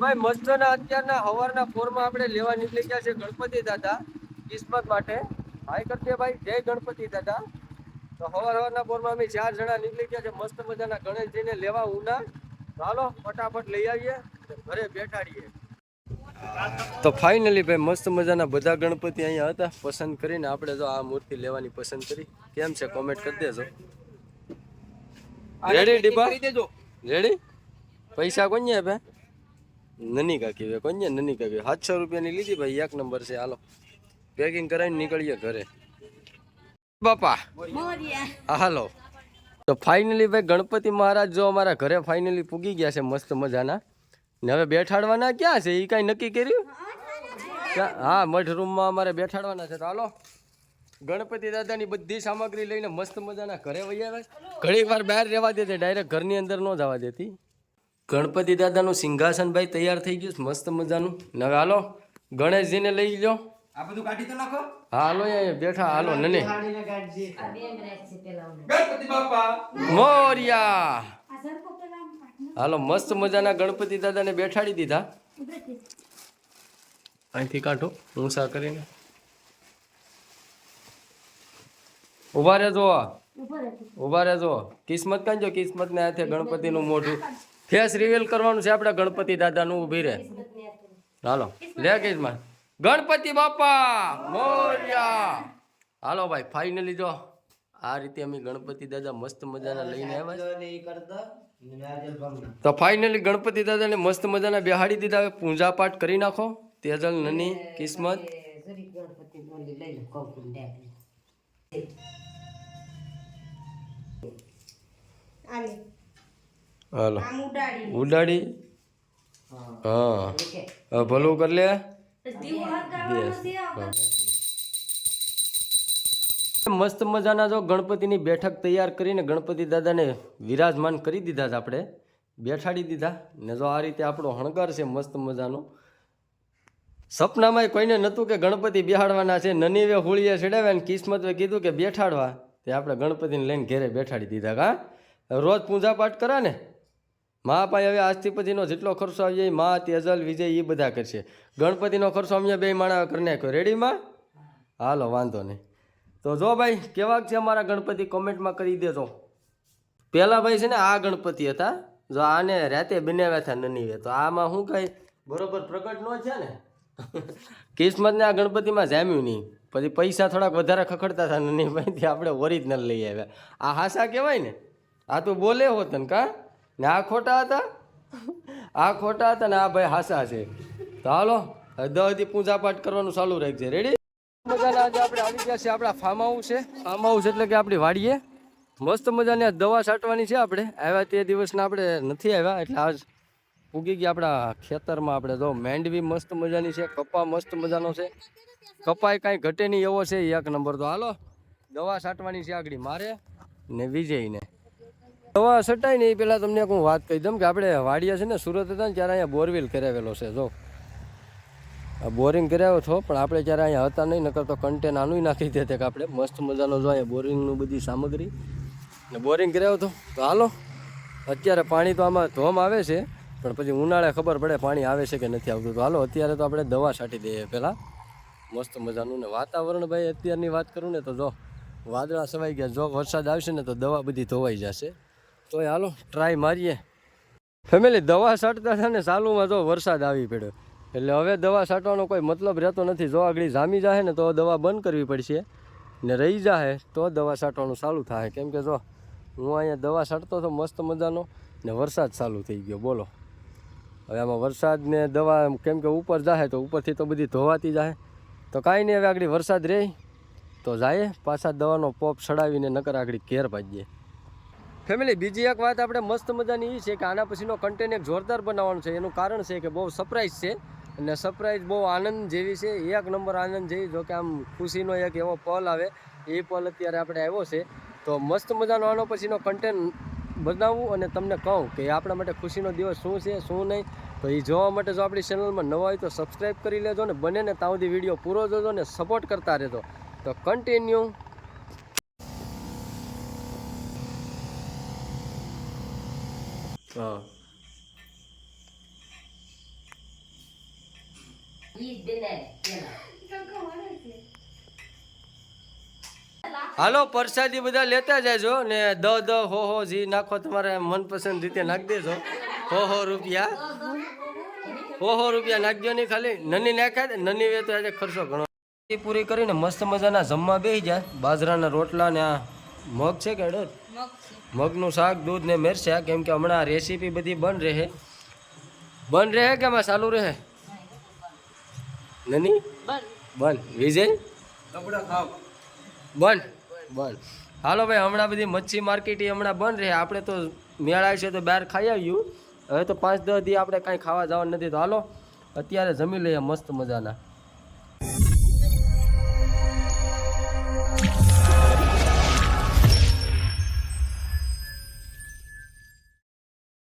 ભાઈ મસ્તના અત્યારના હવારના ફોરમાં આપણે લેવા નીકળી ગયા છે ગણપતિ દાદા કિસ્મત માટે. હાય કરજે ભાઈ જય ગણપતિ દાદા. તો હવાર હવારના ફોરમાં અમે ચાર જણા નીકળી ગયા છે મસ્ત મજાના ગણેશજીને લેવા ઉના ચાલો ફટાફટ લઈ આવીએ ઘરે બેઠાડીએ. તો ફાઇનલી ભાઈ મસ્ત મજાના બધા ગણપતિ અહીંયા હતા. પસંદ કરીને આપણે જો આ મૂર્તિ લેવાની પસંદ કરી. કેમ છે? કોમેન્ટ કરી દેજો. રેડી ડીબા રેડી પૈસા કોને આપે? નની કાકી વે કોને નની કાકી સાતસો રૂપિયાની લીધી ભાઈ એક નંબર છે. હાલો. પેકિંગ કરાવીને નીકળીએ ઘરે. બાપા. હાલો. તો ફાઇનલી ભાઈ ગણપતિ મહારાજ જો અમારા ઘરે ફાઇનલી પૂગી ગયા છે મસ્ત મજાના. ને હવે બેઠાડવાના ક્યાં છે? એ કાંઈ નક્કી કર્યું? હા મઠ રૂમમાં અમારે બેઠાડવાના છે. તો હાલો. ગણપતિ દાદાની બધી સામગ્રી લઈને મસ્ત મજાના ઘરે વહી આવે ઘણી વાર બહાર રહેવા દેતી ડાયરેક્ટ ઘરની અંદર ન જવા દેતી. ગણપતિ દાદાનું સિંહાસન ભાઈ તૈયાર થઈ ગયું મસ્ત મજાનું. ને હવે હાલો ગણેશજીને લઈ લો આ બધું કાઢી તો નાખો. હાલો અહીંયા બેઠા હાલો નને. ગણપતિ બાપા. મોરિયા. હાલો મસ્ત મજાના ગણપતિ દાદાને બેઠાડી દીધા. અહીંથી કાઢો ઊંસા કરીને. ઊભા રહેજો. ઊભા રહેજો. કિસ્મત કાંજો કિસ્મત ને હાથે ગણપતિનું મોઢું. ફેસ રિવીલ કરવાનું છે આપણે ગણપતિ દાદાનું ઊભી રહે. હાલો, લે કિસ્મત ગણપતિ બાપા, મોર્યા. હાલો ભાઈ ફાઇનલી જો. આ રીતે અમે ગણપતિ દાદા મસ્ત મજાના લઈને આવ્યા તો ફાઇનલી ગણપતિ દાદાને મસ્ત મજાના બેહાડી દીધા હવે પૂજા પાઠ કરી નાખો. તેજલ, નની, કિસ્મત. હાલો. ઉડાડી હા. ભલું કરી લે? મસ્ત મજાના જો ગણપતિની બેઠક તૈયાર કરીને ગણપતિ દાદાને વિરાજમાન કરી દીધા છે આપણે. બેઠાડી દીધા. ને જો આ રીતે આપણો હણકાર છે મસ્ત મજાનો. સપનામાં કોઈને નહોતું કે ગણપતિ બેહાડવાના છે. નનીવે હોળીએ ચડાવ્યા ને કિસ્મતે કીધું કે બેઠાડવા. તે આપણે ગણપતિને લઈને ઘેરે બેઠાડી દીધા કા? રોજ પૂજા પાઠ કરા ને મા પાસે હવે આજથી જેટલો ખર્ચો આવી જાય, મા, તેજલ, વિજય એ બધા કરશે. ગણપતિનો ખર્ચો અમે બે માણા કરી નાખ્યો. રેડીમાં હાલો, વાંધો નહીં. તો જો ભાઈ, કેવાક છે અમારા ગણપતિ કોમેન્ટમાં કરી દેજો. પહેલાં ભાઈ છે ને આ ગણપતિ હતા. જો આને રાતે બનાવ્યા હતા નનીવે. તો આમાં શું કાંઈ બરોબર પ્રગટ ન છે ને? કિસ્મતને આ ગણપતિમાં જામ્યું નહીં. પછી પૈસા થોડાક વધારે ખખડતા હતા નની ભાઈથી આપણે ઓરિજિનલ લઈ આવ્યા. આ હાસા કહેવાય ને? આ તો બોલે હોત ને કા? ને આ ખોટા હતા? આ ખોટા હતા ને આ ભાઈ હાસા છે. તો હાલો દહથી પૂજા પાઠ કરવાનું ચાલુ રાખજે. રેડી મજાના આપણે આવી ગયા છે આપણા ફાર્મ છે ફાર્મ એટલે કે આપણી વાડીએ. મસ્ત મજાની આ દવા છાંટવાની છે આપણે. આવ્યા તે દિવસના આપણે નથી આવ્યા, એટલે આજ ઉગી ગયા આપણા ખેતરમાં આપણે. જો મેંડવી મસ્ત મજાની છે, કપા મસ્ત મજાનો છે. કપાય કાંઈ ઘટે નહીં એવો છે એક નંબર. તો હાલો, દવા છાંટવાની છે આગળ મારે ને વિજયને. દવા સટાય ને એ પહેલાં તમને હું વાત કહી દઉં કે આપણે વાડિયા છે ને સુરત હતા ને ત્યારે અહીંયા બોરવેલ કરાવેલો છે, જો. બોરિંગ કરાવ્યો છો પણ આપણે જ્યારે અહીંયા હતા નહીં, નકર તો કન્ટેન આનું નાખી દેતે કે આપણે મસ્ત મજાનો જો અહીંયા બોરિંગનું બધી સામગ્રી. ને બોરિંગ કરાવ્યો તો હાલો, અત્યારે પાણી તો આમાં ધોમ આવે છે, પણ પછી ઉનાળે ખબર પડે પાણી આવે છે કે નથી આવતું. તો હાલો, અત્યારે તો આપણે દવા છાંટી દઈએ પહેલાં. મસ્ત મજાનું ને વાતાવરણ ભાઈ, અત્યારની વાત કરું ને તો જો, વાદળા સવાઈ ગયા, જો વરસાદ આવશે ને તો દવા બધી ધોવાઈ જશે. તો હાલો ટ્રાય મારીએ. ફેમિલી દવા છાંટતા હતા ને ચાલુમાં જો વરસાદ આવી પડ્યો. એટલે હવે દવા છાંટવાનો કોઈ મતલબ રહેતો નથી. જો આગળ જામી જાય ને તો દવા બંધ કરવી પડશે. ને રહી જાય તો દવા છાંટવાનું ચાલુ થાય કેમ કે જો, હું અહીંયા દવા છાંટતો હતો મસ્ત મજાનો ને વરસાદ ચાલુ થઈ ગયો. બોલો. હવે આમાં વરસાદ ને દવા કેમ કે ઉપર જાય તો ઉપરથી તો બધી ધોવાતી જાય તો કાંઈ નહીં, હવે આગળ વરસાદ રહે તો જાય પાછા દવાનો પોપ ચડાવીને નકર આગળ ઘેર ભાજીએ ફેમિલી બીજી એક વાત આપણે મસ્ત મજાની એ છે કે આના પછીનો કન્ટેન્ટ એક જોરદાર બનાવવાનો છે. એનું કારણ છે કે બહુ સરપ્રાઈઝ છે અને સરપ્રાઈઝ બહુ આનંદ જેવી છે. એક નંબર આનંદ જેવી, જો કે આમ ખુશીનો એક એવો પલ આવે. એ પલ અત્યારે આપણે આવ્યો છે. તો મસ્ત મજાનો આનો પછીનો કન્ટેન્ટ બનાવવું અને તમને કહું કે આપણા માટે ખુશીનો દિવસ શું છે, શું નહીં. તો એ જોવા માટે જો આપણી ચેનલમાં નવા હોય તો સબસ્ક્રાઈબ કરી લેજો ને બને ને ત્યાં સુધી વીડિયો પૂરો જોજો ને સપોર્ટ કરતા રહેજો. તો કન્ટિન્યુ હા. હાલો પ્રસાદી બધા લેતા જાયજો ને દ દ હો હો જી નાખો તમારે મનપસંદ રીતે નાખી દેજો. હો હો રૂપિયા. હો હો રૂપિયા નાખજો નહીં ખાલી. નની નાખ્યા દે નની વે તો આજે ખર્ચો ઘણો. પૂરી કરીને મસ્ત મજાના જમવા બેસી જાય બાજરાના રોટલા ને આ મગ છે કે અડદ? મગનું શાક દૂધ ને મેરસ્યા કેમ કે હમણાં રેસીપી બધી બંધ રહે. બંધ રહે કે એમાં ચાલુ રહે? નની? બંધ વિજય? બન. બન. હાલો ભાઈ હમણાં બધી મચ્છી માર્કેટ એ હમણાં બંધ રહે. આપણે તો મેળા છે તો બહાર ખાઈ આવ્યું હવે તો પાંચ દસ દી આપણે કાંઈ ખાવા જવાનું નથી. તો હાલો અત્યારે જમી લઈએ મસ્ત મજાના.